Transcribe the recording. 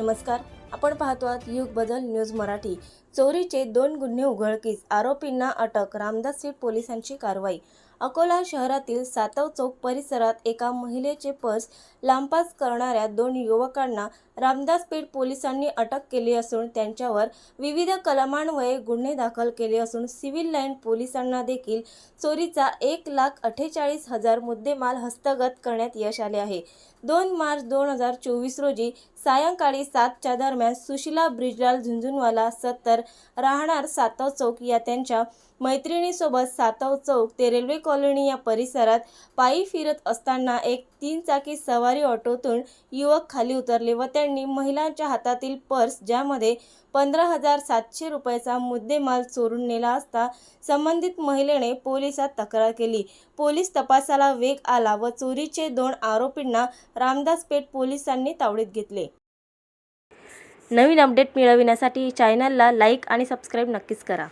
नमस्कार. आपण पाहतो आहात युग बदल न्यूज मराठी. चोरीचे दोन गुन्हे उघडकीस आरोपींना अटक रामदास सीट पोलिसांची कारवाई अकोला शहरातील सातव चौक परिसरात एका महिलेचे पर्स लांपास करणाऱ्या दोन युवकांना रामदास पेठ पोलिसांनी अटक केली असून त्यांच्यावर विविध कलमान्वये गुन्हे दाखल केले असून सिव्हिल लाईन पोलिसांना देखील चोरीचा एक लाख अठ्ठेचाळीस हजार मुद्देमाल हस्तगत करण्यात यश आले आहे. दोन मार्च दोन हजार चोवीस रोजी सायंकाळी सातच्या दरम्यान सुशिला ब्रिजलाल झुंझुनवाला सत्तर राहणार सातव चौक या त्यांच्या मैत्रिणीसोबत सातव चौक ते रेल्वे कॉलनी या परिसरात पायी फिरत असताना एक तीन चाकी सवारी ऑटोतून युवक खाली उतरले व त्यांनी महिलांच्या हातातील पर्स ज्यामध्ये पंधरा हजार सातशे रुपयाचा मुद्देमाल चोरून नेला असता संबंधित महिलेने पोलिसात तक्रार केली. पोलीस तपासाला वेग आला व चोरीचे दोन आरोपींना रामदास पेठ पोलिसांनी तावडीत घेतले. नवीन अपडेट मिळविण्यासाठी चॅनलला लाईक आणि सबस्क्राईब नक्कीच करा.